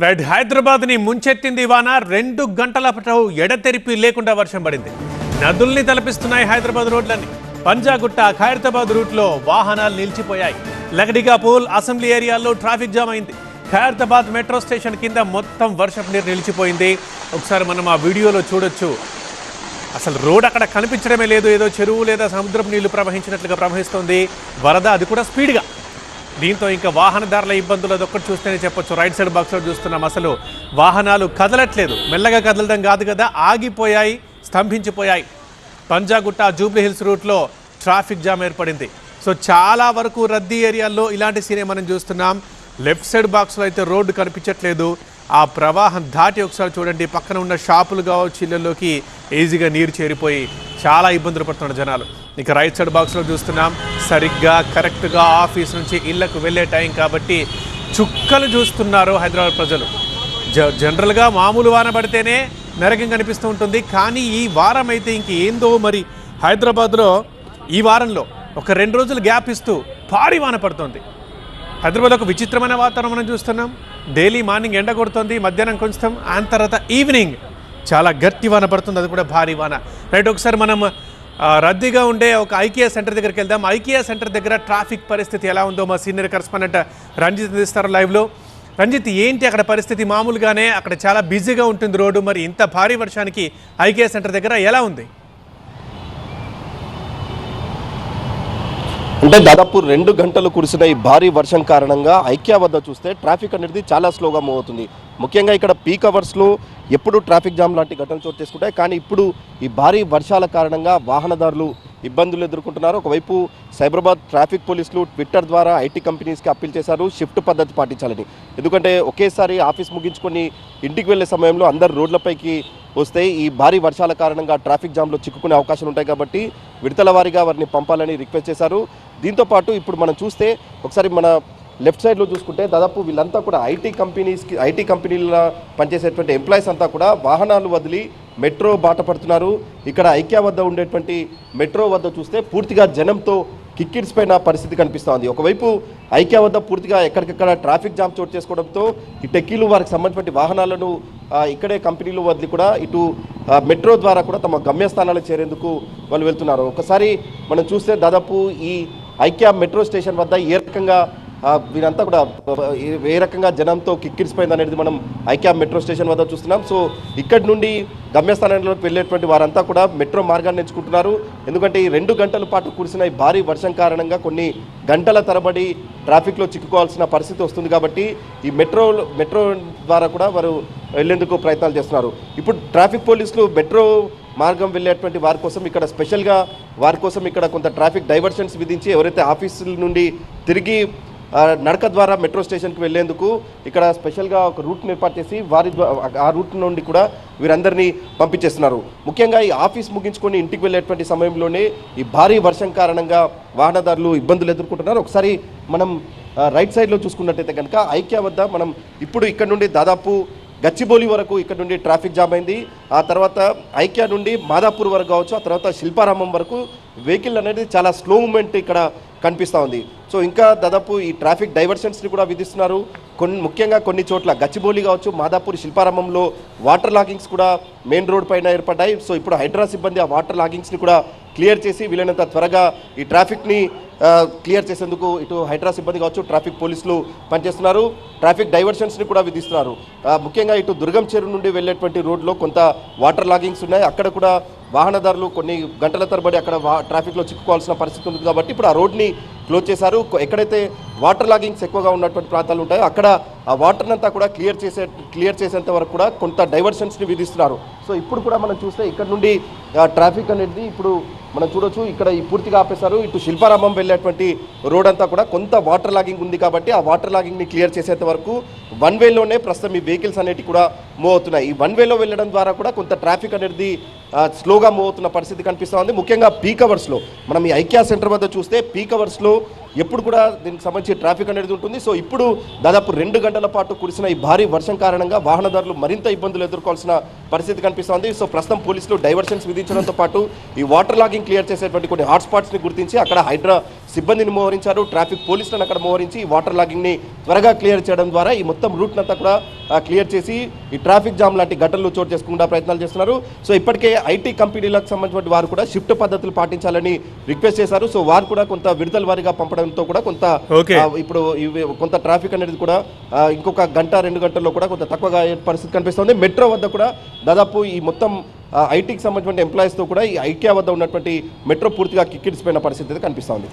Right హైదరాబాద్ని ముంచెత్తింది వాన రెండు గంటల పాటు ఎడతెరిపి లేకుండా వర్షం పడింది. నదుల్ని తలపిస్తున్నాయి హైదరాబాద్ రోడ్లన్నీ. పంజాగుట్ట ఖైరతాబాద్ రూట్లో వాహనాలు నిలిచిపోయాయి. లగడిగాపూల్ అసెంబ్లీ ఏరియాలో ట్రాఫిక్ జామ్ అయింది. ఖైరతాబాద్ మెట్రో స్టేషన్ కింద మొత్తం వర్షపు నీరు నిలిచిపోయింది. ఒకసారి మనం ఆ వీడియోలో చూడొచ్చు. అసలు రోడ్ అక్కడ కనిపించడమే లేదు. ఏదో చెరువు లేదా సముద్రపు నీళ్ళు ప్రవహించినట్లుగా ప్రవహిస్తోంది. వరద అది కూడా స్పీడ్గా. దీంతో ఇంకా వాహనదారుల ఇబ్బందులు అదొక్కటి చూస్తేనే చెప్పొచ్చు. రైట్ సైడ్ బాక్స్లో చూస్తున్నాం అసలు వాహనాలు కదలట్లేదు. మెల్లగా కదలడం కాదు కదా ఆగిపోయాయి స్తంభించిపోయాయి. పంజాగుట్ట జూబ్లీ హిల్స్ రూట్లో ట్రాఫిక్ జామ్ ఏర్పడింది. సో చాలా వరకు రద్దీ ఏరియాల్లో ఇలాంటి సీనే మనం చూస్తున్నాం. లెఫ్ట్ సైడ్ బాక్స్లో అయితే రోడ్డు కనిపించట్లేదు. ఆ ప్రవాహం దాటి ఒకసారి చూడండి. పక్కన ఉన్న షాపులు కావచ్చు ఇళ్ళల్లోకి ఈజీగా నీరు చేరిపోయి చాలా ఇబ్బందులు పడుతున్నారు జనాలు. ఇక రైట్ సైడ్ బాక్స్లో చూస్తున్నాం. సరిగ్గా కరెక్ట్గా ఆఫీస్ నుంచి ఇళ్ళకు వెళ్ళే టైం కాబట్టి చుక్కలు చూస్తున్నారు హైదరాబాద్ ప్రజలు. జ జనరల్గా మామూలు వాన పడితేనే నరకం కనిపిస్తూ ఉంటుంది. కానీ ఈ వారం అయితే ఇంక ఏందో మరి హైదరాబాద్లో ఈ వారంలో ఒక రెండు రోజులు గ్యాప్ ఇస్తూ భారీ వాన పడుతుంది. హైదరాబాద్లో ఒక విచిత్రమైన వాతావరణం మనం చూస్తున్నాం. డైలీ మార్నింగ్ ఎండ కొడుతుంది మధ్యాహ్నం కొంచెం ఆ తర్వాత ఈవినింగ్ చాలా గట్టి వాన పడుతుంది. అది కూడా భారీ వాన. రైట్ ఒకసారి మనం రద్దీగా ఉండే ఒక ఐకియా సెంటర్ దగ్గరికి వెళ్దాం. ఐకియా సెంటర్ దగ్గర ట్రాఫిక్ పరిస్థితి ఎలా ఉందో మా సీనియర్ కరస్పాండెంట్ రంజిత్ అందిస్తారు లైవ్లో రంజిత్ ఏంటి అక్కడ పరిస్థితి? మామూలుగానే అక్కడ చాలా బిజీగా ఉంటుంది రోడ్డు మరి ఇంత భారీ వర్షానికి ఐకియా సెంటర్ దగ్గర ఎలా ఉంది? అంటే దాదాపు రెండు గంటలు కురిసిన ఈ భారీ వర్షం కారణంగా ఐక్యా వద్ద చూస్తే ట్రాఫిక్ అనేది చాలా స్లోగా మూవ్ అవుతుంది. ముఖ్యంగా ఇక్కడ పీక్ అవర్స్లో ఎప్పుడు ట్రాఫిక్ జామ్ లాంటి ఘటనలు చోటు చేసుకుంటాయి. కానీ ఇప్పుడు ఈ భారీ వర్షాల కారణంగా వాహనదారులు ఇబ్బందులు ఎదుర్కొంటున్నారు. ఒకవైపు సైబరాబాద్ ట్రాఫిక్ పోలీసులు ట్విట్టర్ ద్వారా ఐటీ కంపెనీస్కి అప్పీల్ చేశారు. షిఫ్ట్ పద్ధతి పాటించాలని. ఎందుకంటే ఒకేసారి ఆఫీస్ ముగించుకొని ఇంటికి వెళ్ళే సమయంలో అందరు రోడ్లపైకి వస్తే ఈ భారీ వర్షాల కారణంగా ట్రాఫిక్ జామ్లో చిక్కుకునే అవకాశాలు ఉంటాయి కాబట్టి విడతల వారిగా వారిని పంపాలని రిక్వెస్ట్ చేశారు. దీంతో పాటు ఇప్పుడు మనం చూస్తే ఒకసారి మన లెఫ్ట్ సైడ్లో చూసుకుంటే దాదాపు వీళ్ళంతా కూడా ఐటీ కంపెనీస్కి ఐటీ కంపెనీల పనిచేసేటువంటి ఎంప్లాయీస్ అంతా కూడా వాహనాలు వదిలి మెట్రో బాట పడుతున్నారు. ఇక్కడ ఐక్యా వద్ద ఉండేటువంటి మెట్రో వద్ద చూస్తే పూర్తిగా జనంతో కిక్కిడిసిపోయిన పరిస్థితి కనిపిస్తోంది ఒకవైపు ఐక్యా వద్ద పూర్తిగా ఎక్కడికక్కడ ట్రాఫిక్ జామ్ చోటు చేసుకోవడంతో ఈ టెక్కీలు వారికి సంబంధించిన వాహనాలను ఇక్కడే కంపెనీలు వదిలి కూడా ఇటు మెట్రో ద్వారా కూడా తమ గమ్యస్థానాలకు చేరేందుకు వాళ్ళు వెళ్తున్నారు. ఒకసారి మనం చూస్తే దాదాపు ఈ ఐక్యా మెట్రో స్టేషన్ వద్ద ఏ రకంగా వీరంతా కూడా ఏ- రకంగా జనంతో కిక్కిరిసిపోయింది అనేది మనం ఐక్యా మెట్రో స్టేషన్ వద్ద చూస్తున్నాం. సో ఇక్కడి నుండి గమ్యస్థానంలోకి వెళ్ళేటువంటి వారంతా కూడా మెట్రో మార్గాన్ని ఎంచుకుంటున్నారు. ఎందుకంటే ఈ రెండు గంటల పాటు కురిసిన ఈ భారీ వర్షం కారణంగా కొన్ని గంటల తరబడి ట్రాఫిక్లో చిక్కుకోవాల్సిన పరిస్థితి వస్తుంది కాబట్టి ఈ మెట్రో మెట్రో ద్వారా కూడా వారు వెళ్ళేందుకు ప్రయత్నాలు చేస్తున్నారు. ఇప్పుడు ట్రాఫిక్ పోలీసులు మెట్రో మార్గం వెళ్ళేటువంటి వారి కోసం ఇక్కడ స్పెషల్గా వారి కోసం ఇక్కడ కొంత ట్రాఫిక్ డైవర్షన్స్ విధించి ఎవరైతే ఆఫీసుల నుండి తిరిగి నడక ద్వారా మెట్రో స్టేషన్కి వెళ్ళేందుకు ఇక్కడ స్పెషల్గా ఒక రూట్ను ఏర్పాటు చేసి వారి ఆ రూట్ నుండి కూడా వీరందరినీ పంపించేస్తున్నారు. ముఖ్యంగా ఈ ఆఫీస్ ముగించుకొని ఇంటికి వెళ్ళేటువంటి సమయంలోనే ఈ భారీ వర్షం కారణంగా వాహనదారులు ఇబ్బందులు ఎదుర్కొంటున్నారు. ఒకసారి మనం రైట్ సైడ్లో చూసుకున్నట్టయితే కనుక ఐక్యా వద్ద మనం ఇప్పుడు ఇక్కడ నుండి దాదాపు గచ్చిబౌలి వరకు ఇక్కడ నుండి ట్రాఫిక్ జామ్ అయింది. ఆ తర్వాత ఐక్యా నుండి మాదాపూర్ వరకు కావచ్చు ఆ తర్వాత శిల్పారామం వరకు వెహికల్ అనేది చాలా స్లో మూమెంట్ ఇక్కడ కనిపిస్తూ ఉంది. సో ఇంకా దాదాపు ఈ ట్రాఫిక్ డైవర్షన్స్ని కూడా విధిస్తున్నారు. కొన్ని ముఖ్యంగా కొన్ని చోట్ల గచ్చిబౌలి కావచ్చు మాదాపూర్ శిల్పారామంలో వాటర్ లాగింగ్స్ కూడా మెయిన్ రోడ్ పైన ఏర్పడ్డాయి. సో ఇప్పుడు హైడ్రా సిబ్బంది ఆ వాటర్ లాగింగ్స్ని కూడా క్లియర్ చేసి వీలైనంత త్వరగా ఈ ట్రాఫిక్ని క్లియర్ చేసేందుకు ఇటు హైడ్రా సిబ్బంది కావచ్చు ట్రాఫిక్ పోలీసులు పనిచేస్తున్నారు. ట్రాఫిక్ డైవర్షన్స్ని కూడా విధిస్తున్నారు. ముఖ్యంగా ఇటు దుర్గం చెరువు నుండి వెళ్ళేటువంటి రోడ్లో కొంత వాటర్ లాగింగ్స్ ఉన్నాయి. అక్కడ కూడా వాహనదారులు కొన్ని గంటల తరబడి అక్కడ ట్రాఫిక్లో చిక్కుకోవాల్సిన పరిస్థితి ఉంది కాబట్టి ఇప్పుడు ఆ రోడ్ని క్లోజ్ చేశారు. ఎక్కడైతే వాటర్ లాగింగ్స్ ఎక్కువగా ఉన్నటువంటి ప్రాంతాలు ఉంటాయో అక్కడ ఆ వాటర్ అంతా కూడా క్లియర్ చేసే క్లియర్ చేసేంత వరకు కూడా కొంత డైవర్షన్స్ని విధిస్తున్నారు. సో ఇప్పుడు కూడా మనం చూస్తే ఇక్కడ నుండి ట్రాఫిక్ అనేది ఇప్పుడు మనం చూడొచ్చు. ఇక్కడ ఈ పూర్తిగా ఆపేశారు. ఇటు శిల్పారామం వెళ్ళేటువంటి రోడ్ అంతా కూడా కొంత వాటర్ లాగింగ్ ఉంది కాబట్టి ఆ వాటర్ లాగింగ్ని క్లియర్ చేసేంత వరకు వన్ వేలోనే ప్రస్తుతం ఈ వెహికల్స్ అనేటివి కూడా మూవ్ అవుతున్నాయి. ఈ వన్ వేలో వెళ్ళడం ద్వారా కూడా కొంత ట్రాఫిక్ అనేది స్లోగా మూవ్ అవుతున్న పరిస్థితి కనిపిస్తూ ఉంది. ముఖ్యంగా పీక్ అవర్స్లో మనం ఈ ఐక్యా సెంటర్ వద్ద చూస్తే పీక్ అవర్స్లో ఎప్పుడు కూడా దీనికి సంబంధించి ట్రాఫిక్ అనేది ఉంటుంది. సో ఇప్పుడు దాదాపు రెండు గంటల పాటు కురిసిన ఈ భారీ వర్షం కారణంగా వాహనదారులు మరింత ఇబ్బందులు ఎదుర్కోవాల్సిన పరిస్థితి కనిపిస్తోంది సో ప్రస్తుతం పోలీసులు డైవర్షన్స్ విధించడంతో పాటు ఈ వాటర్ లాగింగ్ క్లియర్ చేసేటువంటి కొన్ని హాట్స్పాట్స్ని గుర్తించి అక్కడ హైడ్రా సిబ్బందిని మోహరించారు. ట్రాఫిక్ పోలీసులను అక్కడ మోహరించి వాటర్ లాగింగ్ని త్వరగా క్లియర్ చేయడం ద్వారా ఈ మొత్తం రూట్నంతా కూడా ఆ, క్లియర్ చేసి ఈ ట్రాఫిక్ జామ్ లాంటి ఘటనలు చోటు చేసుకుండా ప్రయత్నాలు చేస్తున్నారు. సో ఇప్పటికే ఐటీ కంపెనీలకు సంబంధించిన వారు కూడా షిఫ్ట్ పద్ధతులు పాటించాలని రిక్వెస్ట్ చేశారు. సో వారు కూడా కొంత విడుదల వారీగా పంపడంతో కూడా కొంత ఇప్పుడు కొంత ట్రాఫిక్ అనేది కూడా ఇంకొక గంట రెండు గంటల్లో కూడా కొంత తక్కువగా పరిస్థితి కనిపిస్తుంది. మెట్రో వద్ద కూడా దాదాపు ఈ మొత్తం ఐటీకి సంబంధించిన ఎంప్లాయీస్తో కూడా ఈ ఐక్యా వద్ద ఉన్నటువంటి మెట్రో పూర్తిగా కిక్కిడిసిపోయిన పరిస్థితి అయితే కనిపిస్తుంది.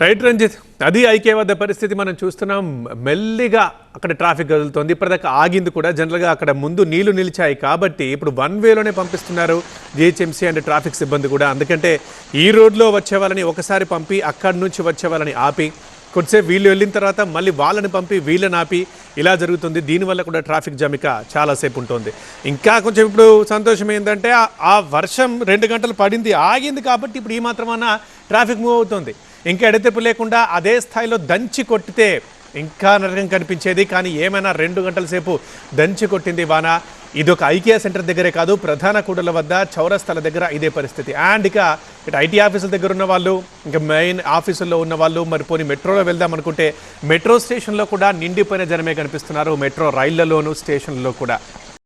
రైట్ రంజిత్ అది ఐకే వద్ద పరిస్థితి మనం చూస్తున్నాం. మెల్లిగా అక్కడ ట్రాఫిక్ కదులుతోంది. ఇప్పటిదాకా ఆగింది కూడా. జనరల్గా అక్కడ ముందు నీళ్ళు నిలిచాయి కాబట్టి ఇప్పుడు వన్ వేలోనే పంపిస్తున్నారు. జిహెచ్ఎంసీ అండ్ ట్రాఫిక్ సిబ్బంది కూడా. అందుకంటే ఈ రోడ్లో వచ్చే వాళ్ళని ఒకసారి పంపి అక్కడి నుంచి వచ్చే వాళ్ళని ఆపి కొద్దిసేపు వీళ్ళు వెళ్ళిన తర్వాత మళ్ళీ వాళ్ళని పంపి వీళ్ళని ఆపి ఇలా జరుగుతుంది. దీనివల్ల కూడా ట్రాఫిక్ జామిక చాలాసేపు ఉంటుంది. ఇంకా కొంచెం ఇప్పుడు సంతోషం ఏంటంటే ఆ- ఆ వర్షం రెండు గంటలు పడింది ఆగింది కాబట్టి ఇప్పుడు ఈ మాత్రమన్నా ట్రాఫిక్ మూవ్ అవుతుంది. ఇంకా ఎడతెప్పు లేకుండా అదే స్థాయిలో దంచి కొట్టితే ఇంకా నరకం కనిపించేది. కానీ ఏమైనా రెండు గంటల సేపు దంచి కొట్టింది వాన. ఇది ఒక ఐకియా సెంటర్ దగ్గరే కాదు ప్రధాన కూడల వద్ద చౌరస్తల దగ్గర ఇదే పరిస్థితి. అండ్ ఇక ఇటు ఐటీ ఆఫీసుల దగ్గర ఉన్న వాళ్ళు ఇంకా మెయిన్ ఆఫీసుల్లో ఉన్న వాళ్ళు మరి పోనీ మెట్రోలో వెళ్దాం అనుకుంటే మెట్రో స్టేషన్లో కూడా నిండిపోయిన జనమే కనిపిస్తున్నారు. మెట్రో రైళ్ళలోను స్టేషన్లో కూడా.